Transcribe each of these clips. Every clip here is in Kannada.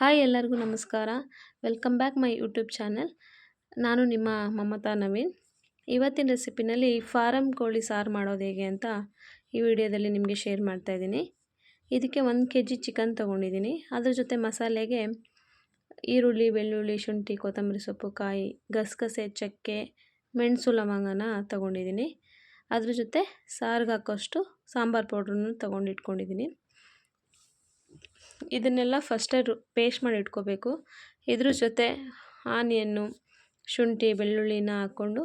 ಹಾಯ್ ಎಲ್ಲರಿಗೂ ನಮಸ್ಕಾರ. Welcome back my YouTube channel ನಾನು ನಿಮ್ಮ ಮಮತಾ ನವೀನ್. ಇವತ್ತಿನ ರೆಸಿಪಿನಲ್ಲಿ ಫಾರಮ್ ಕೋಳಿ ಸಾರು ಮಾಡೋದು ಹೇಗೆ ಅಂತ ಈ ವಿಡಿಯೋದಲ್ಲಿ ನಿಮಗೆ ಶೇರ್ ಮಾಡ್ತಾ ಇದ್ದೀನಿ. ಇದಕ್ಕೆ ಒಂದು ಕೆ ಜಿ ಚಿಕನ್ ತೊಗೊಂಡಿದ್ದೀನಿ. ಅದ್ರ ಜೊತೆ ಮಸಾಲೆಗೆ ಈರುಳ್ಳಿ, ಬೆಳ್ಳುಳ್ಳಿ, ಶುಂಠಿ, ಕೊತ್ತಂಬರಿ ಸೊಪ್ಪು, ಕಾಯಿ, ಗಸಗಸೆ, ಚಕ್ಕೆ, ಮೆಣಸು, ಲವಂಗನ ತೊಗೊಂಡಿದ್ದೀನಿ. ಅದ್ರ ಜೊತೆ ಸಾರಿಗೆ ಹಾಕೋಷ್ಟು ಸಾಂಬಾರು ಪೌಡ್ರನ್ನು ತೊಗೊಂಡು ಇಟ್ಕೊಂಡಿದ್ದೀನಿ ಇದನ್ನೆಲ್ಲ ಫಸ್ಟೇ ರು ಪೇಸ್ಟ್ ಮಾಡಿ ಇಟ್ಕೋಬೇಕು. ಇದ್ರ ಜೊತೆ ಆನಿಯನ್ನು, ಶುಂಠಿ, ಬೆಳ್ಳುಳ್ಳಿನ ಹಾಕ್ಕೊಂಡು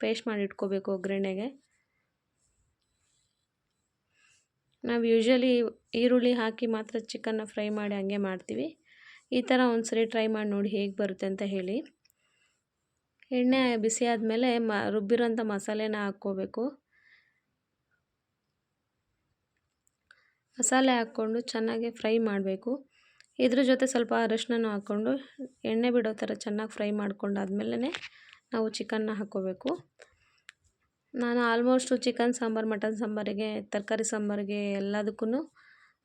ಪೇಸ್ಟ್ ಮಾಡಿ ಇಟ್ಕೋಬೇಕು ಒಗ್ಗರಣೆಗೆ. ನಾವು ಯೂಶ್ವಲಿ ಈರುಳ್ಳಿ ಹಾಕಿ ಮಾತ್ರ ಚಿಕನ್ನ ಫ್ರೈ ಮಾಡಿ ಹಂಗೆ ಮಾಡ್ತೀವಿ. ಈ ಥರ ಒಂದ್ಸರಿ ಟ್ರೈ ಮಾಡಿ ನೋಡಿ ಹೇಗೆ ಬರುತ್ತೆ ಅಂತ ಹೇಳಿ. ಎಣ್ಣೆ ಬಿಸಿ ಆದಮೇಲೆ ಮ, ರುಬ್ಬಿರೋಂಥ ಮಸಾಲೆನ ಹಾಕ್ಕೋಬೇಕು. ಮಸಾಲೆ ಹಾಕ್ಕೊಂಡು ಚೆನ್ನಾಗಿ ಫ್ರೈ ಮಾಡಬೇಕು. ಇದ್ರ ಜೊತೆ ಸ್ವಲ್ಪ ಅರಶಿನ ಹಾಕ್ಕೊಂಡು ಎಣ್ಣೆ ಬಿಡೋ ಥರ ಚೆನ್ನಾಗಿ ಫ್ರೈ ಮಾಡ್ಕೊಂಡಾದ್ಮೇಲೆ ನಾವು ಚಿಕನ್ನ ಹಾಕ್ಕೋಬೇಕು. ನಾನು ಆಲ್ಮೋಸ್ಟು ಚಿಕನ್ ಸಾಂಬಾರು, ಮಟನ್ ಸಾಂಬಾರಿಗೆ, ತರಕಾರಿ ಸಾಂಬಾರಿಗೆ ಎಲ್ಲದಕ್ಕೂ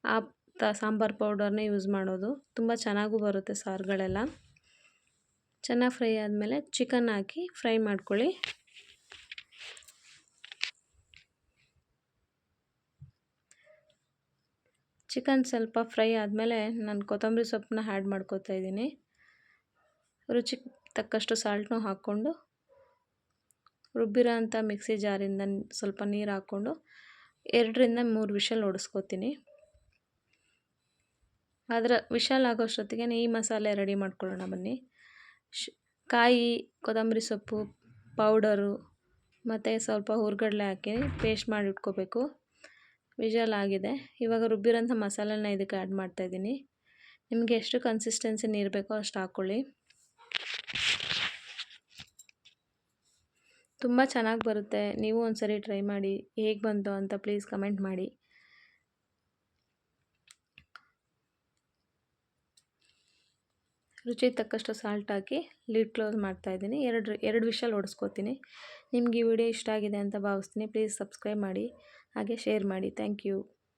ಆ ತ ಸಾಂಬಾರು ಪೌಡರ್ನೇ ಯೂಸ್ ಮಾಡೋದು. ತುಂಬ ಚೆನ್ನಾಗೂ ಬರುತ್ತೆ ಸಾರುಗಳೆಲ್ಲ. ಚೆನ್ನಾಗಿ ಫ್ರೈ ಆದಮೇಲೆ ಚಿಕನ್ ಹಾಕಿ ಫ್ರೈ ಮಾಡ್ಕೊಳ್ಳಿ. ಚಿಕನ್ ಸ್ವಲ್ಪ ಫ್ರೈ ಆದಮೇಲೆ ನಾನು ಕೊತ್ತಂಬರಿ ಸೊಪ್ಪನ್ನ ಆ್ಯಡ್ ಮಾಡ್ಕೋತಾ ಇದ್ದೀನಿ. ರುಚಿಗೆ ತಕ್ಕಷ್ಟು ಸಾಲ್ಟ್ನೂ ಹಾಕ್ಕೊಂಡು, ರುಬ್ಬಿರೋ ಅಂಥ ಮಿಕ್ಸಿ ಜಾರಿಂದ ಸ್ವಲ್ಪ ನೀರು ಹಾಕ್ಕೊಂಡು ಎರಡರಿಂದ ಮೂರು ವಿಷಲ್ ಹೊಡೆಸ್ಕೋತೀನಿ ಅದರ ವಿಷಲ್ ಆಗೋಷ್ಟೊತ್ತಿಗೆ ಈ ಮಸಾಲೆ ರೆಡಿ ಮಾಡ್ಕೊಳ್ಳೋಣ ಬನ್ನಿ. ಶ್, ಕಾಯಿ, ಕೊತ್ತಂಬರಿ ಸೊಪ್ಪು, ಪೌಡರು ಮತ್ತು ಸ್ವಲ್ಪ ಹುರ್ಗಡ್ಲೆ ಹಾಕಿ ಪೇಸ್ಟ್ ಮಾಡಿ ಇಟ್ಕೋಬೇಕು. ವಿಜಲ್ ಆಗಿದೆ. ಇವಾಗ ರುಬ್ಬಿರೋಂಥ ಮಸಾಲೆನ ಇದಕ್ಕೆ ಆ್ಯಡ್ ಮಾಡ್ತಾಯಿದ್ದೀನಿ ನಿಮಗೆ ಎಷ್ಟು ಕನ್ಸಿಸ್ಟೆನ್ಸಿ ನೀರು ಬೇಕೋ ಅಷ್ಟು ಹಾಕ್ಕೊಳ್ಳಿ ತುಂಬ ಚೆನ್ನಾಗಿ ಬರುತ್ತೆ. ನೀವು ಒಂದು ಸರಿ ಟ್ರೈ ಮಾಡಿ ಹೇಗೆ ಬಂತು ಅಂತ ಪ್ಲೀಸ್ ಕಮೆಂಟ್ ಮಾಡಿ. ರುಚಿ ತಕ್ಕಷ್ಟು ಸಾಲ್ಟ್ ಹಾಕಿ ಲಿಡ್ ಕ್ಲೋಸ್ ಮಾಡ್ತಾಯಿದ್ದೀನಿ ಎರಡು ಎರಡು ವಿಷಲ್ ಓಡಿಸ್ಕೋತೀನಿ. ನಿಮಗೆ ಈ ವಿಡಿಯೋ ಇಷ್ಟ ಆಗಿದೆ ಅಂತ ಭಾವಿಸ್ತೀನಿ. ಪ್ಲೀಸ್ ಸಬ್ಸ್ಕ್ರೈಬ್ ಮಾಡಿ. ಹಾಗೆ ಶೇರ್ ಮಾಡಿ. Thank you